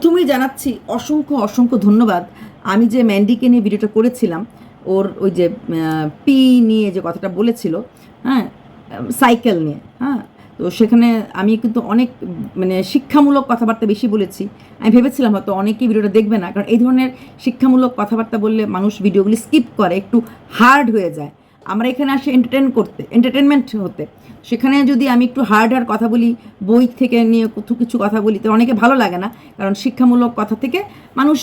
প্রথমেই জানাচ্ছি অসংখ্য অসংখ্য ধন্যবাদ। আমি যে ম্যান্ডিকে নিয়ে ভিডিওটা করেছিলাম, ওর ওই যে পি নিয়ে যে কথাটা বলেছিল হ্যাঁ সাইকেল নিয়ে হ্যাঁ তো সেখানে আমি কিন্তু অনেক মানে শিক্ষামূলক কথাবার্তা বেশি বলেছি। আমি ভেবেছিলাম হয়তো অনেকেই ভিডিওটা দেখবে না, কারণ এই ধরনের শিক্ষামূলক কথাবার্তা বললে মানুষ ভিডিওগুলি স্কিপ করে, একটু হার্ড হয়ে যায়। আমরা এখানে আসি এন্টারটেন করতে এন্টারটেনমেন্ট হতে। সেখানে যদি আমি একটু হার্ড হার্ড কথা বলি, বই থেকে নিয়ে কত কিছু কথা বলি, তো অনেকে ভালো লাগে না। কারণ শিক্ষামূলক কথা থেকে মানুষ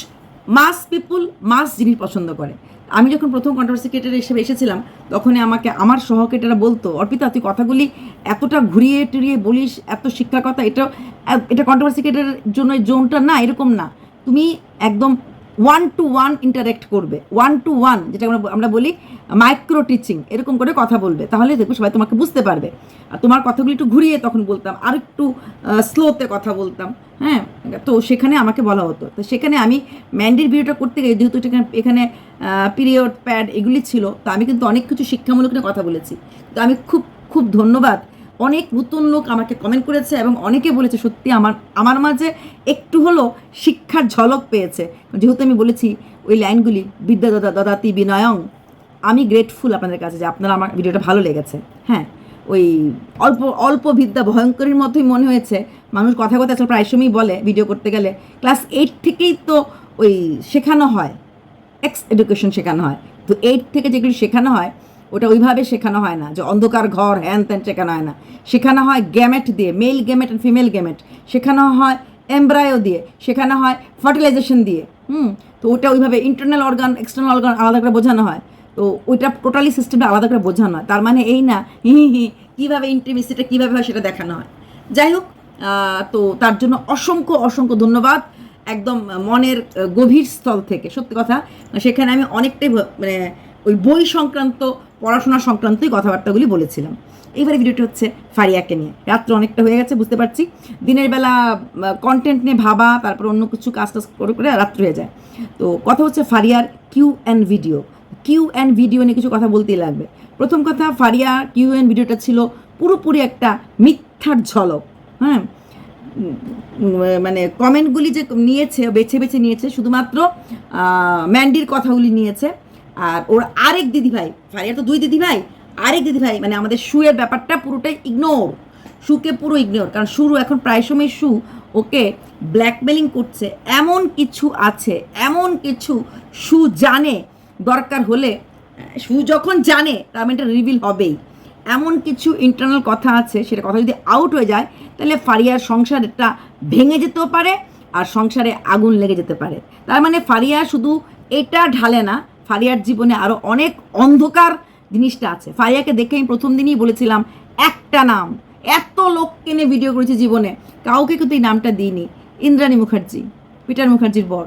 মাস পিপুল মাস জিনিস পছন্দ করে। আমি যখন প্রথম কন্ট্রোভার্সি হিসেবে এসেছিলাম, তখনই আমাকে আমার সহকেটারা বলতো, অর্পিতা, তুই কথাগুলি এতটা ঘুরিয়ে টুরিয়ে বলিস, এত শিক্ষার কথা এটা এটা কন্ট্রোভার্সি জন্য জোনটা না, এরকম না। তুমি একদম ওয়ান টু ওয়ান ইন্টারেক্ট করবে। ওয়ান টু ওয়ান যেটা আমরা আমরা বলি মাইক্রো টিচিং এরকম করে কথা বলবে। তাহলে দেখবে সবাই তোমাকে বুঝতে পারবে। আর তোমার কথাগুলি একটু ঘুরিয়ে তখন বলতাম, আর একটু স্লোতে কথা বলতাম হ্যাঁ? তো সেখানে আমাকে বলা হতো। তো সেখানে আমি ম্যান্ডির ভিডিওটা করতে গিয়ে, যেহেতু এখানে এখানে পিরিয়ড প্যাড এগুলি ছিল, তো আমি কিন্তু অনেক কিছু শিক্ষামূলক নিয়ে কথা বলেছি। তো আমি খুব খুব ধন্যবাদ অনেক নতুন লোক আমাকে কমেন্ট করেছে এবং অনেকে বলেছে, সত্যি আমার আমার মাঝে একটু হলো শিক্ষার ঝলক পেয়েছে। যেহেতু আমি বলেছি, ওই লাইনগুলি বিদ্যা দাদা দাদাতি বিনয়ং, আমি গ্রেটফুল আপনাদের কাছে যে আপনারা আমার ভিডিওটা ভালো লেগেছে। হ্যাঁ ওই অল্প অল্প বিদ্যা ভয়ঙ্করের মতোই মনে হয়েছে। মানুষ কথা কথা প্রায় সময়ই বলে ভিডিও করতে গেলে। ক্লাস এইট থেকেই তো ওই শেখানো হয় এক্স এডুকেশন শেখানো হয়। তো এইট থেকে যেগুলি শেখানো হয় ওটা ওইভাবে শেখানো হয় না, যে অন্ধকার ঘর, হ্যান ত্যান শেখানো হয় না। শেখানো হয় গ্যামেট দিয়ে male gamete and female gamete শেখানো হয় এমব্রায়ো দিয়ে, শেখানো হয় ফার্টিলাইজেশন দিয়ে। হুম, তো ওটা ওইভাবে ইন্টারনাল অর্গান এক্সটার্নাল অর্গান আলাদা করে বোঝানো হয়। তো ওইটা টোটালি সিস্টেমটা আলাদা করে বোঝানো হয়। তার মানে এই না, হি হি কীভাবে ইন্টিমেসিটা কীভাবে হয় সেটা দেখানো হয়। যাই হোক তো তার জন্য অসংখ্য অসংখ্য ধন্যবাদ। একদম মনের গভীর স্থল থেকে। সত্যি কথা, সেখানে আমি অনেকটাই মানে ওই বই সংক্রান্ত পড়াশোনা সংক্রান্তই কথাবার্তাগুলি বলেছিলাম। এইবারে ভিডিওটি হচ্ছে ফারিয়াকে নিয়ে। রাত্র অনেকটা হয়ে গেছে, বুঝতে পারছি। দিনের বেলা কন্টেন্ট নিয়ে ভাবা, তারপর অন্য কিছু কাজ টাজ করে করে রাত্র হয়ে যায়। তো কথা হচ্ছে ফারিয়ার Q and video Q and video নিয়ে কিছু কথা বলতেই লাগবে। প্রথম কথা, ফারিয়া কিউ অ্যান্ড ভিডিওটা ছিল পুরোপুরি একটা মিথ্যার ঝলক। হ্যাঁ? মানে কমেন্টগুলি যে নিয়েছে, বেছে বেছে নিয়েছে, শুধুমাত্র ম্যান্ডির কথাগুলি নিয়েছে। আর ওর আরেক দিদিভাই ফারিয়ার তো দুই দিদিভাই আরেক দিদিভাই মানে আমাদের শুয়ের ব্যাপারটা পুরোটাই ইগনোর শুকে পুরো ইগনোর কারণ শুরু এখন প্রায় সময় শু, ওকে ব্ল্যাকমেলিং করছে। এমন কিছু আছে, এমন কিছু শু জানে, দরকার হলে, শু যখন জানে, তার মানে এটা রিভিল হবেই। এমন কিছু ইন্টারনাল কথা আছে, সেটা কথা যদি আউট হয়ে যায়, তাহলে ফারিয়ার সংসারটা ভেঙে যেতেও পারে, আর সংসারে আগুন লেগে যেতে পারে। তার মানে ফারিয়া শুধু এটা ঢালে না ফারিয়ার জীবনে আরও অনেক অন্ধকার জিনিসটা আছে। ফারিয়াকে দেখে আমি প্রথম দিনই বলেছিলাম, একটা নাম। এত লোককে নিয়ে ভিডিও করেছি জীবনে। কাউকে কিন্তু এই নামটা দিইনি। ইন্দ্রাণী মুখার্জি, পিটার মুখার্জির বর।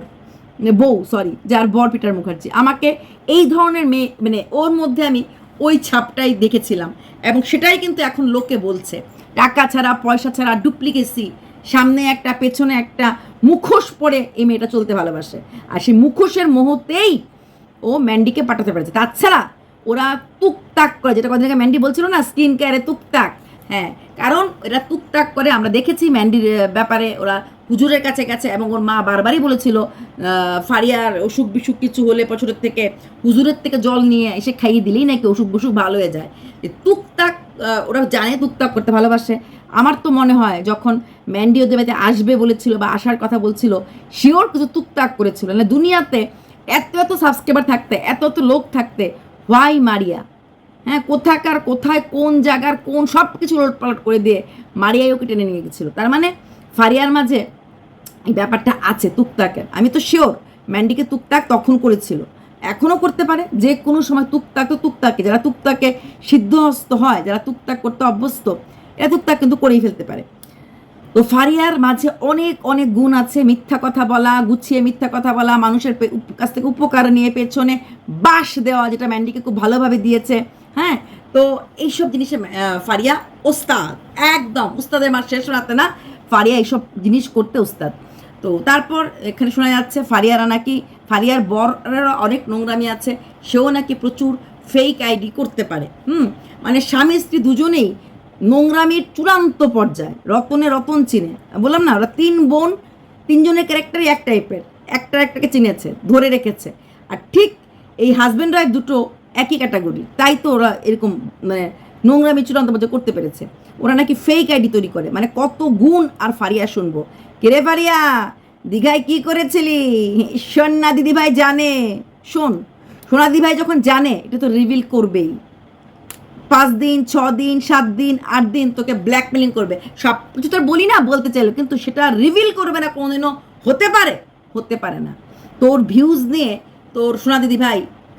মানে বউ সরি যার বর পিটার মুখার্জি। আমাকে এই ধরনের মেয়ে মানে ওর মধ্যে আমি ওই ছাপটাই দেখেছিলাম। এবং সেটাই কিন্তু এখন লোকে বলছে। টাকা ছাড়া, পয়সা ছাড়া, ডুপ্লিকেসি। সামনে একটা, পেছনে একটা মুখোশ পরে এই মেয়েটা চলতে ভালোবাসে। আর সেই মুখোশের মুহূর্তেই ও ম্যান্ডিকে পাঠাতে পেরেছে। তাছাড়া ওরা টুকটাক করে, যেটা কথা ম্যান্ডি বলছিল না, স্কিন কেয়ারে টুকটাক হ্যাঁ কারণ এরা টুকটাক করে, আমরা দেখেছি ম্যান্ডির ব্যাপারে ওরা হুজুরের কাছে গেছে এবং ওর মা বারবারই বলেছিল ফারিয়ার অসুখ বিসুখ কিছু হলে বছরের থেকে, হুজুরের থেকে জল নিয়ে এসে খাইয়ে দিলেই নাকি অসুখ বিসুখ ভালো হয়ে যায়। টুকটাক ওরা জানে টুকটাক করতে ভালোবাসে। আমার তো মনে হয়, যখন ম্যান্ডি ওদের বাড়িতে আসবে বলেছিল বা আসার কথা বলছিল শিওর কিছু টুকটাক করেছিল। মানে দুনিয়াতে এত এত সাবস্ক্রাইবার থাকতে, এত এত লোক থাকতে হোয়াই মারিয়া? হ্যাঁ কোথাকার, কোথায়, কোন জায়গার, কোন সব কিছু পালট করে দিয়ে মারিয়াই ওকে টেনে নিয়ে গেছিল। তার মানে ফারিয়ার মাঝে এই ব্যাপারটা আছে, তুকতাকের। আমি তো শিওর ম্যান্ডিকে তুকতাক তখন করেছিল। এখনও করতে পারে, যে কোনো সময় তুকতাক তো তুকতাকে যারা তুকতাকে সিদ্ধহস্ত হয়, যারা তুকতাক করতে অভ্যস্ত, এরা তুকতাক কিন্তু করেই ফেলতে পারে। তো ফারিয়ার মাঝে অনেক অনেক গুণ আছে। মিথ্যা কথা বলা, গুছিয়ে মিথ্যা কথা বলা, মানুষের কাছ থেকে উপকার নিয়ে পেছনে বাস দেওয়া, যেটা ম্যান্ডিকে খুব ভালোভাবে দিয়েছে। হ্যাঁ? তো এইসব জিনিসে ফারিয়া ওস্তাদ। একদম। উস্তাদের মাস শেষ রাতে না ফারিয়া এইসব জিনিস করতে ওস্তাদ। তো তারপর এখানে শোনা যাচ্ছে, ফারিয়ারা নাকি, ফারিয়ার বরের অনেক নোংরামি আছে, সেও নাকি প্রচুর ফেক আইডি করতে পারে। হুম? মানে স্বামী স্ত্রী দুজনেই নোংরামির চূড়ান্ত পর্যায়ে, রতনে রতন চিনে। বললাম না, ওরা তিন বোন, তিনজনের ক্যারেক্টারই এক টাইপের একটা একটাকে চিনেছে, ধরে রেখেছে। আর ঠিক এই হাজব্যান্ড ওয়াইফ দুটো একই ক্যাটাগরি তাই তো ওরা এরকম মানে নোংরামি চূড়ান্ত পর্যায়ে করতে পেরেছে। ওরা নাকি ফেক আইডি তৈরি করে মানে কত গুণ আর ফারিয়া শুনব। কেরে ফারিয়া, দীঘায় কি করেছিলি? সোনা দিদিভাই জানে। শোন, সোনা দিদিভাই যখন জানে, এটা তো রিভিল করবেই। পাঁচ দিন, ছ দিন, সাত দিন, আট দিন তোকে ব্ল্যাকমেলিং করবে। সব কিছু তোর বলি না, বলতে চাইলো, কিন্তু সেটা রিভিল করবে না কোনোদিনও। হতে পারে হতে পারে না। তোর ভিউজ নিয়ে তোর সোনা দিদি ভাই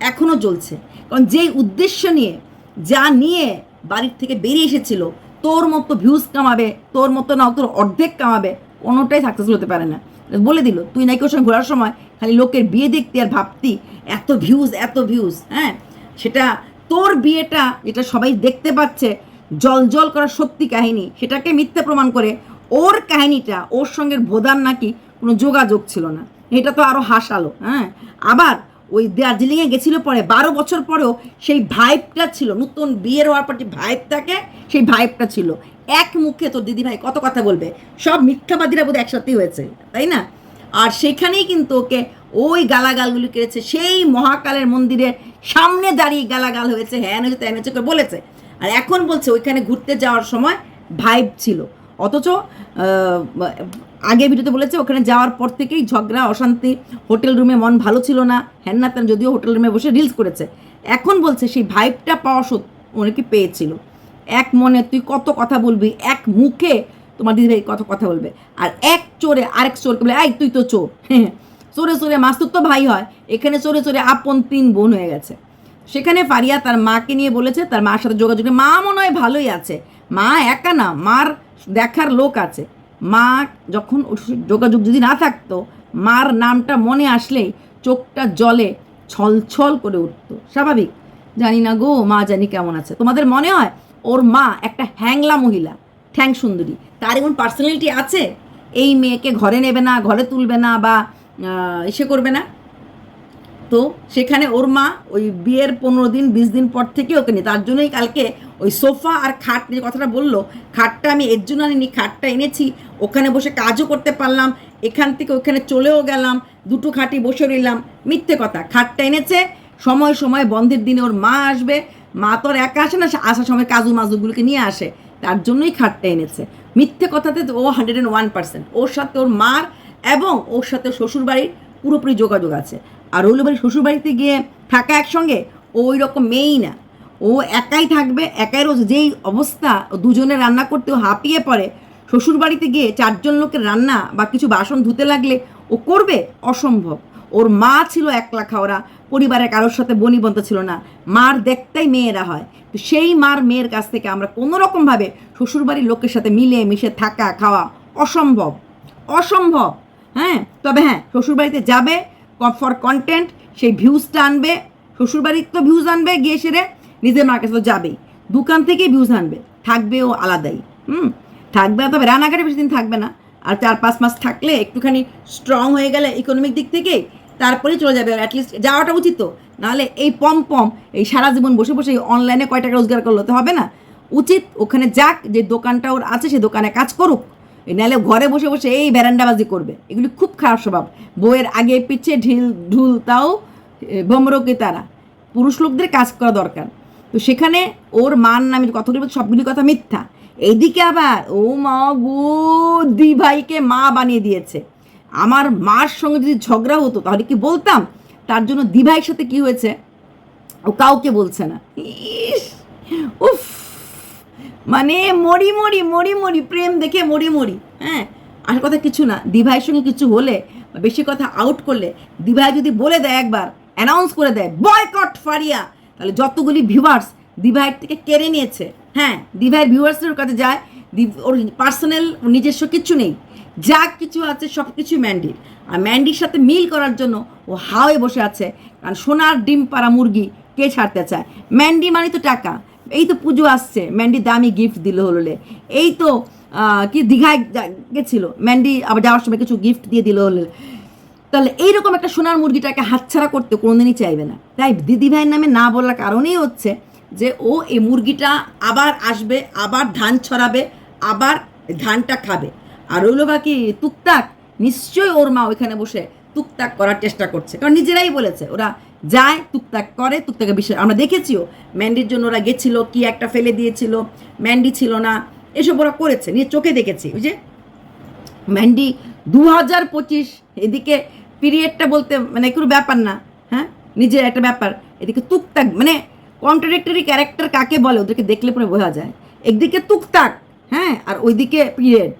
এখনও চলছে কারণ যেই উদ্দেশ্য নিয়ে, যা নিয়ে বাড়ির থেকে বেরিয়ে এসেছিল, তোর মতো ভিউজ কামাবে, তোর মতো না তোর অর্ধেক কামাবে, কোনোটাই সাকসেসফুল হতে পারে না। বলে দিল, তুই নাকি ওর সঙ্গে ঘোরার সময় খালি লোকের বিয়ে দেখতে আর ভাবতি, এত ভিউজ এত ভিউজ হ্যাঁ? সেটা তোর বিয়েটা, যেটা সবাই দেখতে পাচ্ছে, জল জল করা সত্যি কাহিনী, সেটাকে মিথ্যে প্রমাণ করে ওর কাহিনীটা, ওর সঙ্গে বোধার নাকি কোনো যোগাযোগ ছিল না। এটা তো আরও হাসালো হ্যাঁ? আবার ওই দার্জিলিংয়ে গেছিল পরে, বারো বছর পরেও সেই ভাইবটা ছিল, নতুন বিয়ের হওয়ার পর যে ভাইব থাকে সেই ভাইবটা ছিল। এক মুখে তোর দিদিভাই কত কথা বলবে? সব মিথ্যাবাদীরা বোধ একসাথেই হয়েছে, তাই না? আর সেখানেই কিন্তু ওকে ওই গালাগালগুলি কেড়েছে। সেই মহাকালের মন্দিরের সামনে দাঁড়িয়ে গালাগাল হয়েছে হ্যান হয়েছে ত্যান হয়েছে করে বলেছে। আর এখন বলছে ওইখানে ঘুরতে যাওয়ার সময় ভাইব ছিল। অথচ আগে ভিডিওতে বলেছে ওখানে যাওয়ার পর থেকেই ঝগড়া, অশান্তি, হোটেল রুমে মন ভালো ছিল না। হ্যান না ত্যান যদিও হোটেল রুমে বসে রিলস করেছে। এখন বলছে সেই ভাইবটা পাওয়া সত অনেকে পেয়েছিল। এক মনে তুই কত কথা বলবি, এক মুখে তোমার দিদিভাই কত কথা বলবে। আর এক চোরে আরেক চোরকে বলে, এই, তুই তো চোর। চোরে চোরে, মাসুদ তো ভাই হয়। এখানে চোরে চোরে আপন তিন বোন হয়ে গেছে। সেখানে ফারিয়া তার মাকে নিয়ে বলেছে, তার মার সাথে যোগাযোগ মা মনে হয় ভালোই আছে। মা একা না, মার দেখার লোক আছে। মা যখন যোগাযোগ যদি না থাকতো, মার নামটা মনে আসলেই চোখটা জলে ছলছল করে উঠতো। স্বাভাবিক। জানি না গো মা জানি কেমন আছে। তোমাদের মনে হয় ওর মা একটা হ্যাংলা মহিলা? ঠ্যাং সুন্দরী। তার এমন পার্সোনালিটি আছে? এই মেয়েকে ঘরে নেবে না, ঘরে তুলবে না বা ইসে করবে না? তো সেখানে ওর মা ওই বিয়ের পনেরো দিন, বিশ দিন পর থেকে ওকে নিয়ে, তার জন্যই কালকে ওই সোফা আর খাট নিয়ে কথাটা বলল, খাটটা আমি এর জন্য আনিনি, খাটটা এনেছি, ওখানে বসে কাজও করতে পারলাম, এখান থেকে ওখানে চলেও গেলাম, দুটো খাটি বসে রইলাম, মিথ্যে কথা, খাটটা এনেছে, সময় সময় বন্ধের দিনে ওর মা আসবে, মা তো আর একা আসে না আসার সময় কাজু মাজুগুলোকে নিয়ে আসে। তার জন্যই খাটটা এনেছে। মিথ্যে কথাতে ও হান্ড্রেড অ্যান্ড ওয়ান পার্সেন্ট ওর সাথে ওর মার এবং ওর সাথে শ্বশুরবাড়ির পুরোপুরি যোগাযোগ আছে। আর ওগুলো বাড়ি শ্বশুরবাড়িতে গিয়ে থাকা একসঙ্গে ও ওই রকম মেয়েই না। ও একাই থাকবে, একাই রোজ যেই অবস্থা ও দুজনে রান্না করতেও হাঁপিয়ে পড়ে, শ্বশুরবাড়িতে গিয়ে চারজন লোকের রান্না বা কিছু বাসন ধুতে লাগলে ও করবে অসম্ভব। ওর মা ছিল একলা খাওয়া পরিবারের কারোর সাথে বনিবন্ত ছিল না। মার দেখতেই মেয়েরা হয়। তো সেই মার মেয়ের কাছ থেকে আমরা কোনো রকমভাবে শ্বশুরবাড়ির লোকের সাথে মিলে মিশে থাকা, খাওয়া অসম্ভব। অসম্ভব। হ্যাঁ? তবে হ্যাঁ শ্বশুরবাড়িতে যাবে ফর কন্টেন্ট সেই ভিউজটা আনবে, শ্বশুরবাড়ির তো ভিউজ আনবে, গিয়ে সেরে নিজের মার কাছে তো যাবেই। দোকান থেকেই ভিউজ আনবে। থাকবে ও আলাদাই। হুম? থাকবে তবে রানাঘাটে বেশি দিন থাকবে না। আর চার পাঁচ মাস থাকলে একটুখানি স্ট্রং হয়ে গেলে ইকোনমিক দিক থেকে তারপরেই চলে যাবে। অ্যাটলিস্ট যাওয়াটা উচিত তো। নাহলে এই পম পম, এই সারা জীবন বসে বসে অনলাইনে কয় টাকা রোজগার করলে, তো হবে না? উচিত ওখানে যাক, যে দোকানটা ওর আছে, সে দোকানে কাজ করুক। নাহলে ঘরে বসে বসে এই ব্যারান্ডাবাজি করবে। এগুলি খুব খারাপ স্বভাব। বইয়ের আগে পিছে ঢিল, ঢুল তাও ভমরকে তারা। পুরুষ লোকদের কাজ করা দরকার। তো সেখানে ওর মান নামে যে কথাগুলি সবগুলি কথা মিথ্যা। এইদিকে আবার, ও মা গো দি ভাইকে মা বানিয়ে দিয়েছে। আমার মার সঙ্গে যদি ঝগড়া হতো, তাহলে কি বলতাম? তার জন্য দিভাইয়ের সাথে কি হয়েছে? ও কাউকে বলছে না। ইস! উফ! মানে মরি মরি মরি মরি, প্রেম দেখে মরি মরি হ্যাঁ? আর কথা কিছু না, দিভাইয়ের সঙ্গে কিছু হলে বেশি কথা আউট করলে দিভাই যদি বলে দেয় একবার অ্যানাউন্স করে দেয় বয়কট ফারিয়া! তাহলে যতগুলি ভিউয়ার্স দিভাইয়ের থেকে কেড়ে নিয়েছে হ্যাঁ? দিভাইয়ের ভিউয়ার্সের কাছে যায় ওর পার্সোনাল নিজস্ব কিছু নেই। যা কিছু আছে সব কিছু ম্যান্ডির আর ম্যান্ডির সাথে মিল করার জন্য ও হাওয়ে বসে আছে। কারণ সোনার ডিম পাড়া মুরগি কে ছাড়তে চায়? ম্যান্ডি মানে তো টাকা। এই তো পুজো আসছে। ম্যান্ডি দামি গিফট দিল হলে এই তো কি দীঘায় গেছিল। ম্যান্ডি আবার যাওয়ার সময় কিছু গিফট দিয়ে দিল হলে তাহলে এইরকম একটা সোনার মুরগিটাকে হাতছাড়া করতে কোনোদিনই চাইবে না। তাই দিদি ভাইয়ের নামে না বলার কারণেই হচ্ছে যে ও এই মুরগিটা আবার আসবে, আবার ধান ছড়াবে, আবার ধানটা খাবে। আর ওইগুলো বাকি টুকটাক, নিশ্চয়ই ওর মা ওইখানে বসে টুকটাক করার চেষ্টা করছে। কারণ নিজেরাই বলেছে, ওরা যায়, টুকটাক করে, টুকটাকে বিষয়, আমরা দেখেছিও, ম্যান্ডির জন্য ওরা গেছিল, কি একটা ফেলে দিয়েছিল, ম্যান্ডি ছিল না, এসব ওরা করেছে, নিয়ে চোখে দেখেছি। ওই যে ম্যান্ডি দু হাজার পঁচিশ, এদিকে পিরিয়ডটা বলতে মানে কোনো ব্যাপার না হ্যাঁ? নিজের একটা ব্যাপার, এদিকে টুকটাক মানে কন্ট্রাডিক্টরি ক্যারেক্টার কাকে বলে, ওদেরকে দেখলে পরে বোঝা যায়। একদিকে টুকটাক হ্যাঁ আর ওইদিকে পিরিয়ড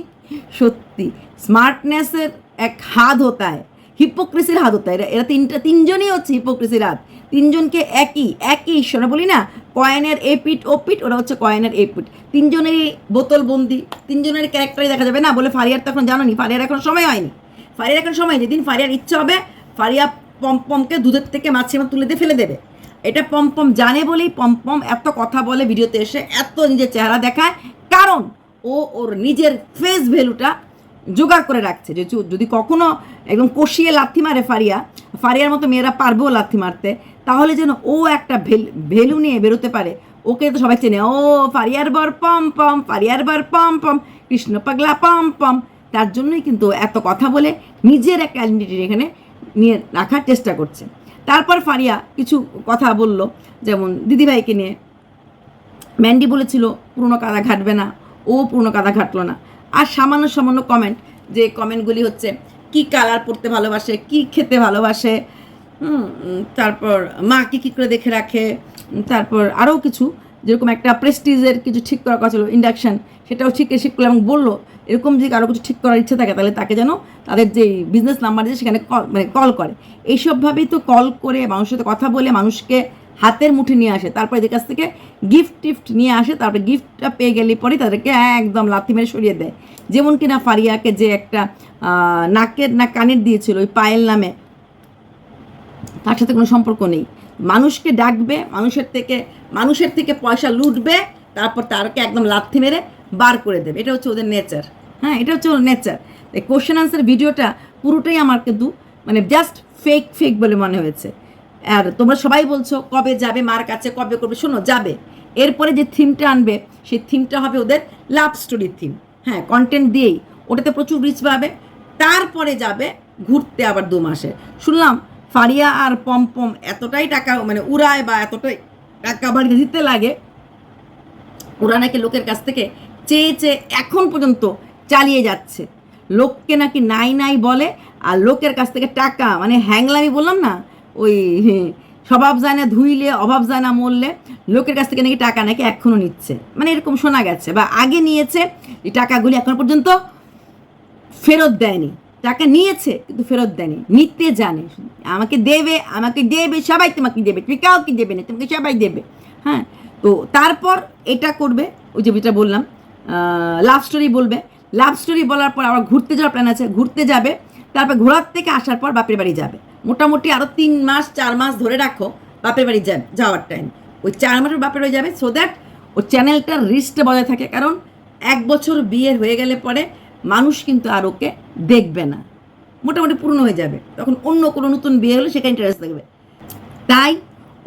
সত্যি। স্মার্টনেসের এক হাত হতায় হিপোক্রেসির হাত হতা হয়। এরা এরা তিনটা তিনজনই হচ্ছে হিপোক্রেসির হাত। তিনজনকে একই একই ঈশ্বর, বলি না? কয়েনের এ পিঠ ও পিঠ ওরা হচ্ছে কয়েনের এ পিঠ তিনজনেরই বোতল বন্দি তিনজনের ক্যারেক্টারই দেখা যাবে না? বলে ফারিয়ার তো এখন জানো নি ফারিয়ার এখন সময় হয়নি। ফারিয়ার এখন সময় যেদিন ফারিয়ার ইচ্ছা হবে, ফারিয়া পম্পমকে দুধের থেকে মাছের তুলে দিয়ে ফেলে দেবে। এটা পম্পম জানে বলেই পম্পম এত কথা বলে ভিডিওতে এসে, এত নিজের চেহারা দেখায় কারণ ও ওর নিজের ফেস ভ্যালুটা জোগাড় করে রাখছে। যে যদি কখনো একদম কষিয়ে লাথি মারে ফারিয়া, ফারিয়ার মতো মেয়েরা পারবেও লাথি মারতে, তাহলে যেন ও একটা ভ্যালু নিয়ে বেরোতে পারে। ওকে তো সবাই চেনে, ও, ফারিয়ার বর পম পম, ফারিয়ার বর পম পম, কৃষ্ণ পাগলা পম পম। তার জন্যই কিন্তু এত কথা বলে নিজের একটা আইডেন্টিটি এখানে নিয়ে রাখার চেষ্টা করছে। তারপর ফারিয়া কিছু কথা বলল, যেমন দিদিভাইকে নিয়ে। ম্যান্ডি বলেছিল, পুরনো কাদা ঘাটবে না। ও পুরনো কাদা ঘাটলো না। আর সামান্য সামান্য কমেন্ট যে কমেন্টগুলি হচ্ছে, কি কালার পরতে ভালোবাসে, কি খেতে ভালোবাসে? তারপর মাকে কী করে দেখে রাখে? তারপর আরও কিছু, যেরকম একটা প্রেস্টিজের কিছু ঠিক করার কথা ছিল ইন্ডাকশান সেটাও ঠিক ঠিক করল এবং বলল, এরকম যদি কারও কিছু ঠিক করার ইচ্ছে থাকে, তাহলে তাকে যেন তাদের যে বিজনেস নাম্বার আছে সেখানে কল মানে কল করে। এইসবভাবেই তো কল করে মানুষের সাথে কথা বলে মানুষকে হাতের মুঠে নিয়ে আসে। তারপর এদের কাছ থেকে গিফট টিফট নিয়ে আসে। তারপরে গিফটটা পেয়ে গেলে পরে তাদেরকে একদম লাথি মেরে সরিয়ে দেয়। যেমন কিনা ফারিয়াকে যে একটা নাকের, না কানের দিয়েছিল, ওই পায়েল নামে। তার সাথে কোনো সম্পর্ক নেই। মানুষকে ডাকবে, মানুষের থেকে মানুষের থেকে পয়সা লুটবে, তারপর তারকে একদম লাথি মেরে বার করে দেবে। এটা হচ্ছে ওদের নেচার হ্যাঁ এটা হচ্ছে ওর নেচার কোশ্চেন আনসার ভিডিওটা পুরোটাই আমার কিন্তু মানে জাস্ট ফেক ফেক বলে মনে হয়েছে। আর তোমরা সবাই বলছো কবে যাবে, মার কাছে কবে করবে, শোনো, যাবে। এরপরে যে থিমটা আনবে, সেই থিমটা হবে ওদের লাভ স্টোরির থিম হ্যাঁ কন্টেন্ট দিয়েই। ওটাতে প্রচুর রিচ পাবে। তারপরে যাবে ঘুরতে আবার দু মাসে। শুনলাম ফারিয়া আর পম্পম এতটাই টাকা মানে উড়ায় বা এতটাই টাকা বাড়িতে দিতে লাগে, ওরা নাকি লোকের কাছ থেকে চেয়ে চেয়ে এখন পর্যন্ত চালিয়ে যাচ্ছে। লোককে নাকি নাই নাই বলে, আর লোকের কাছ থেকে টাকা মানে হ্যাংলামি বললাম না ওই স্বভাব যায় না, ধুইলে, অভাব যায় না, মরলে লোকের কাছ থেকে নাকি টাকা নাকি এখনও নিচ্ছে। মানে এরকম শোনা গেছে বা আগে নিয়েছে, এই টাকাগুলি এখন পর্যন্ত ফেরত দেয়নি। টাকা নিয়েছে, কিন্তু ফেরত দেয়নি। নিতে জানে। আমাকে দেবে আমাকে দেবে, সবাই তোমাকে দেবে। তুমি কাউকে দেবে না, তোমাকে সবাই দেবে। হ্যাঁ তো তারপর এটা করবে, ওই যে যেটা বললাম লাভ স্টোরি বলবে। লাভ স্টোরি বলার পর আবার ঘুরতে যাওয়ার প্ল্যান আছে। ঘুরতে যাবে, তারপর ঘোরার থেকে আসার পর বাপের বাড়ি যাবে। মোটামুটি আরও তিন মাস, চার মাস ধরে রাখো বাপের বাড়ি যাবে যাওয়ার টাইম ওই চার মাসের বাপের বাড়ি যাবে সো দ্যাট ওর চ্যানেলটার রিস্টে বজায় থাকে। কারণ এক বছর বিয়ের হয়ে গেলে পরে মানুষ কিন্তু আর ওকে দেখবে না। মোটামুটি পূর্ণ হয়ে যাবে। তখন অন্য কোনো নতুন বিয়ে হলে সেখানে ইন্টারেস্ট থাকবে। তাই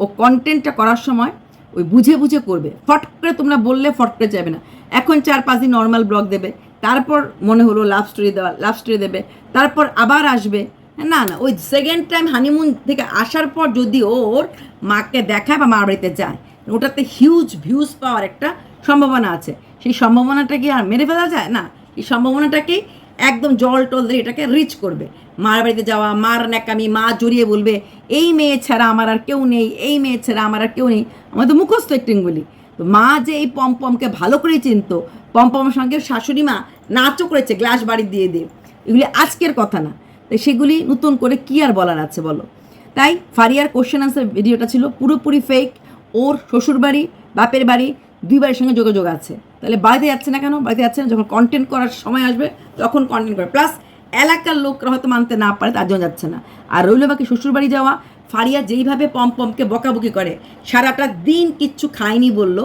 ও কন্টেন্টটা করার সময় ওই বুঝে বুঝে করবে। ফট করে তোমরা বললে ফট করে যাবে না। এখন চার পাঁচ দিন নর্মাল ব্লগ দেবে। তারপর মনে হলো লাভ স্টোরি দেওয়া লাভ স্টোরি দেবে। তারপর আবার আসবে। না না, ওই সেকেন্ড টাইম হানিমুন থেকে আসার পর যদি ওর মাকে দেখায় বা মার বাড়িতে যায়, ওটাতে হিউজ ভিউজ পাওয়ার একটা সম্ভাবনা আছে। সেই সম্ভাবনাটা কি আর মেরে ফেলা যায়? না, এই সম্ভাবনাটাকেই একদম জল টল দিয়ে এটাকে রিচ করবে। মার বাড়িতে যাওয়া, মার ন্যাকামি, মা জড়িয়ে বলবে, এই মেয়ে ছাড়া আমার আর কেউ নেই, এই মেয়ে ছাড়া আমার আর কেউ নেই। আমার তো মুখস্থ অ্যাক্টিংগুলি তো মা যে এই পম্পমকে ভালো করে চিনতো পম্পমের সঙ্গে শাশুড়ি মা নাচও করেছে, গ্লাস বাড়ি দিয়ে দিয়ে। এগুলি আজকের কথা না। তো সেগুলি নতুন করে কি আর বলার আছে বলো? তাই ফারিয়ার কোশ্চেন আনসার ভিডিওটা ছিল, পুরোপুরি ফেক ওর শ্বশুরবাড়ি বাপের বাড়ি, দুই বাড়ির সঙ্গে যোগাযোগ আছে। তাহলে বাড়িতে যাচ্ছে না কেন? বাড়িতে যাচ্ছে না, যখন কন্টেন্ট করার সময় আসবে, তখন কন্টেন্ট করে। প্লাস এলাকার লোকরা হয়তো মানতে না পারে, তার জন্য যাচ্ছে না। আর রইল বাকি শ্বশুরবাড়ি যাওয়া, ফারিয়া যেইভাবে পম্পমকে বকাবকি করে, সারাটা দিন কিচ্ছু খায়নি বলল।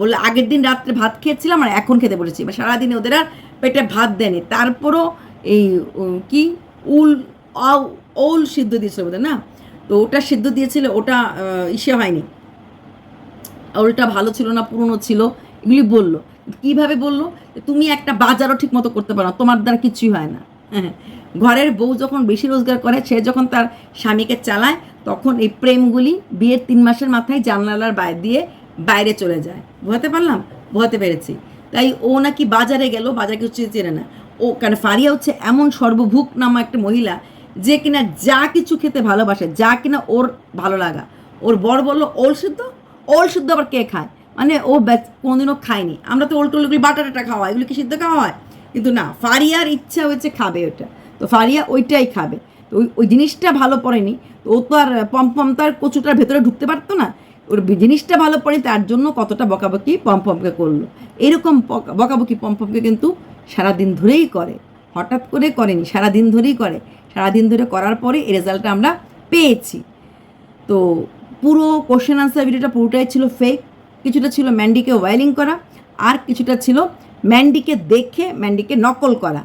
বলল, আগের দিন রাত্রে ভাত খেয়েছিলাম আর এখন খেতে বলেছি বা সারাদিনে ওদের আর পেটে ভাত দেয়নি। তারপরও এই কি? উল ওল সিদ্ধ দিয়েছিল ওদের না? তো ওটা সিদ্ধ দিয়েছিল, ওটা ইসে হয়নি। ওলটা ভালো ছিল না, পুরনো ছিল, এগুলি বলল। কীভাবে বলল? তুমি একটা বাজারও ঠিক মতো করতে পারো তোমার দ্বারা কিছুই হয় না। ঘরের বউ যখন বেশি রোজগার করে, সে যখন তার স্বামীকে চালায়, তখন এই প্রেমগুলি বিয়ের তিন মাসের মাথায় জানলার বাইরে দিয়ে বাইরে চলে যায়। বোঝাতে পারলাম? বোঝাতে পেরেছি। তাই ও নাকি বাজারে গেল বাজার কিছু চেনে না। ও কারণ ফারিয়া হচ্ছে এমন সর্বভুক নামা একটা মহিলা যে কিনা যা কিছু খেতে ভালোবাসে, যা কিনা ওর ভালো লাগা। ওর বড় বলল, ওল সিদ্ধ? ওল সিদ্ধ আবার কে খায়? মানে ও কোনোদিনও খায়নি। আমরা তো ওল টোলগুলি বাটা টাটা খাওয়া এগুলো কি সিদ্ধ খাওয়া হয়? কিন্তু না, ফারিয়ার ইচ্ছা হয়েছে খাবে ওটা তো ফারিয়া ওইটাই খাবে। তো ওই ওই জিনিসটা ভালো পড়েনি। তো ও তো আর পম্পম তো আর কচুটার ভেতরে ঢুকতে পারতো না। ওর জিনিসটা ভালো পড়ে তার জন্য কতটা বকাবকি পম্পমকে করল। এরকম বকা- বকাবকি পম্পমকে কিন্তু সারাদিন ধরেই করে, হঠাৎ করে করেনি, সারাদিন ধরেই করে। সারাদিন ধরে করার পরে এই রেজাল্টটা আমরা পেয়েছি। তো পুরো কোশ্চেন আনসার ভিডিওটা পুরোটাই ছিল ফেক কিছুটা ছিল ম্যান্ডিকে ওয়াইলিং করা, আর কিছুটা ছিল ম্যান্ডিকে দেখে ম্যান্ডিকে নকল করা।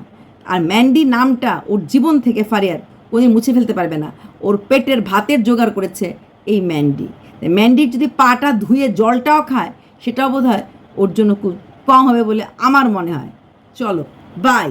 আর ম্যান্ডি নামটা ওর জীবন থেকে ফারিয়ার, কোনোদিন মুছে ফেলতে পারবে না। ওর পেটের ভাতের জোগাড় করেছে এই ম্যান্ডি ম্যান্ডির যদি পাটা ধুয়ে জলটাও খায়, সেটাও বোধ হয় ওর জন্য খুব কম হবে বলে আমার মনে হয়। চলো বাই